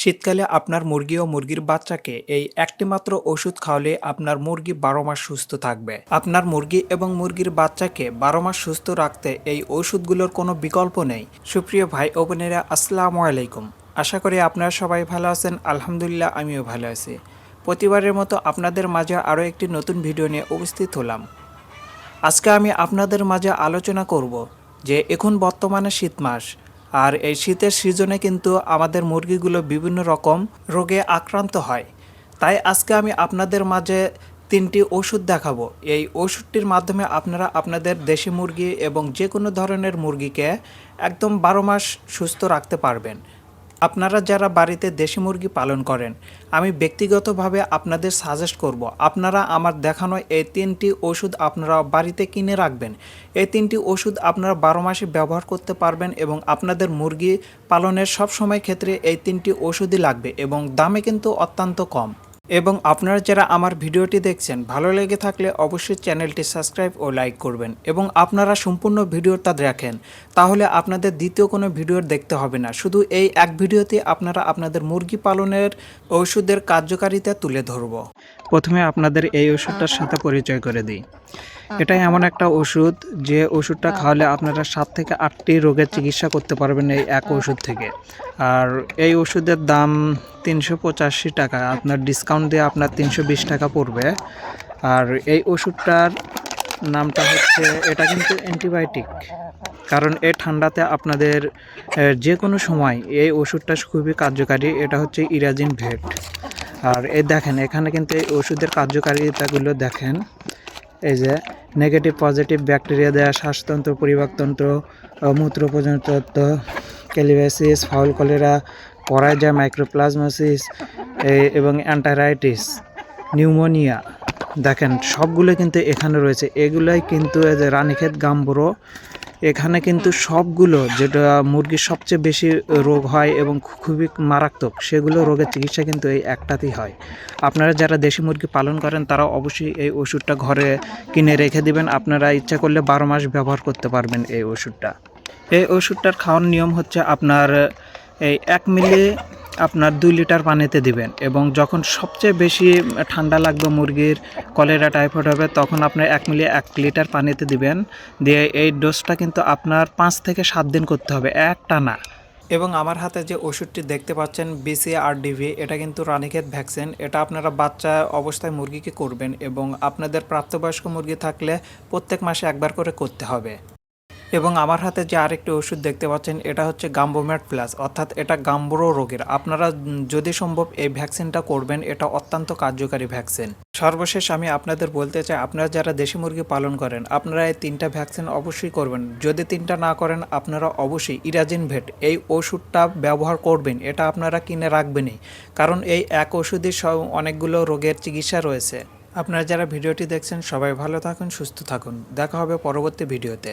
শীতকালে আপনার মুরগি ও মুরগির বাচ্চাকে এই একটি মাত্র ওষুধ খাওয়ালে আপনার মুরগি বারো মাস সুস্থ থাকবে। আপনার মুরগি এবং মুরগির বাচ্চাকে বারো মাস সুস্থ রাখতে এই ওষুধগুলোর কোনো বিকল্প নেই। সুপ্রিয় ভাই ও বোনেরা, আসসালামু আলাইকুম। আশা করি আপনারা সবাই ভালো আছেন। আলহামদুলিল্লাহ, আমিও ভালো আছি। প্রতিবারের মতো আপনাদের মাঝে আরও একটি নতুন ভিডিও নিয়ে উপস্থিত হলাম। আজকে আমি আপনাদের মাঝে আলোচনা করব যে এখন বর্তমানে শীত মাস আর এই শীতের সিজনে কিন্তু আমাদের মুরগিগুলো বিভিন্ন রকম রোগে আক্রান্ত হয়। তাই আজকে আমি আপনাদের মাঝে তিনটি ওষুধ দেখাবো। এই ওষুধটির মাধ্যমে আপনারা আপনাদের দেশি মুরগি এবং যে কোনো ধরনের মুরগিকে একদম বারো মাস সুস্থ রাখতে পারবেন। আপনারা যারা বাড়িতে দেশি মুরগি পালন করেন, আমি ব্যক্তিগতভাবে আপনাদের সাজেস্ট করব, আপনারা আমার দেখানো এই তিনটি ওষুধ আপনারা বাড়িতে কিনে রাখবেন। এই তিনটি ওষুধ আপনারা বারো মাসে ব্যবহার করতে পারবেন এবং আপনাদের মুরগি পালনের সব সময় ক্ষেত্রে এই তিনটি ওষুধই লাগবে এবং দামে কিন্তু অত্যন্ত কম। এবং আপনারা যারা আমার ভিডিওটি দেখছেন, ভালো লেগে থাকলে অবশ্যই চ্যানেলটি সাবস্ক্রাইব ও লাইক করবেন এবং আপনারা সম্পূর্ণ ভিডিওটা দেখেন, তাহলে আপনাদের দ্বিতীয় কোনো ভিডিও দেখতে হবে না। শুধু এই এক ভিডিওতে আপনারা আপনাদের মুরগি পালনের ওষুধের কার্যকারিতা তুলে ধরব। প্রথমে আপনাদের এই ওষুধটার সাথে পরিচয় করে দিই। এটা এমন একটা ওষুধ যে ওষুধটা খাওয়ালে আপনারা সাত থেকে আটটি রোগের চিকিৎসা করতে পারবেন এই এক ওষুধ থেকে। আর এই ওষুধের দাম তিনশো পঁচাশি টাকা, আপনার ডিসকাউন্ট দিয়ে আপনার তিনশো বিশ টাকা পড়বে। আর এই ওষুধটার নামটা হচ্ছে, এটা কিন্তু অ্যান্টিবায়োটিক কারণ এই ঠান্ডাতে আপনাদের যে কোনো সময় এই ওষুধটা খুবই কার্যকারী এটা হচ্ছে ইরাজিন ভেট। আর এই দেখেন এখানে কিন্তু এই ওষুধের কার্যকারিতাগুলো দেখেন। এই যে নেগেটিভ পজিটিভ ব্যাকটেরিয়া দেয়া শ্বাসতন্ত্র পরিপাকতন্ত্র আহ, মূত্র প্রজনতন্ত্র ক্যালিভাইসিস ফাউল কলেরা পরাইজা মাইক্রোপ্লাজমোসিস এবং অ্যান্টারাইটিস নিউমোনিয়া দেখেন সবগুলো কিন্তু এখানে রয়েছে। এগুলাই কিন্তু এই যে রানীক্ষেত গাম্বুরো এখানে কিন্তু সবগুলো যেটা মুরগির সবচেয়ে বেশি রোগ হয় এবং খুবই মারাত্মক, সেগুলো রোগের চিকিৎসা কিন্তু এই একটাতেই হয়। আপনারা যারা দেশি মুরগি পালন করেন, তারা অবশ্যই এই ওষুধটা ঘরে কিনে রেখে দিবেন। আপনারা ইচ্ছা করলে বারো মাস ব্যবহার করতে পারবেন এই ওষুধটা। এই ওষুধটার খাওয়ার নিয়ম হচ্ছে আপনার এই এক মিলি আপনার দুই লিটার পানিতে দিবেন এবং যখন সবচেয়ে বেশি ঠান্ডা লাগবে মুরগির কলেরা টাইফয়েড হবে, তখন আপনি এক মিলি এক লিটার পানিতে দিবেন। দিয়ে এই ডোজটা কিন্তু আপনার পাঁচ থেকে সাত দিন করতে হবে এক টানা এবং আমার হাতে যে ওষুধটি দেখতে পাচ্ছেন বিসিআরডিভি এটা কিন্তু রানীক্ষেত ভ্যাকসিন। এটা আপনারা বাচ্চা অবস্থায় মুরগিকে করবেন এবং আপনাদের প্রাপ্তবয়স্ক মুরগি থাকলে প্রত্যেক মাসে একবার করে করতে হবে। এবং আমার হাতে যে আরেকটি ওষুধ দেখতে পাচ্ছেন, এটা হচ্ছে গাম্বোম্যাট প্লাস। অর্থাৎ এটা গাম্বুরো রোগের। আপনারা যদি সম্ভব এই ভ্যাকসিনটা করবেন, এটা অত্যন্ত কার্যকারী ভ্যাকসিন। সর্বশেষ আমি আপনাদের বলতে চাই, আপনারা যারা দেশি মুরগি পালন করেন, আপনারা এই তিনটা ভ্যাকসিন অবশ্যই করবেন। যদি তিনটা না করেন, আপনারা অবশ্যই ইরাজিন ভেট, এই ওষুধটা ব্যবহার করবেন, এটা আপনারা কিনে রাখবেনই। কারণ এই এক ওষুধই সব অনেকগুলো রোগের চিকিৎসা রয়েছে। আপনারা যারা ভিডিওটি দেখছেন, সবাই ভালো থাকুন, সুস্থ থাকুন। দেখা হবে পরবর্তী ভিডিওতে।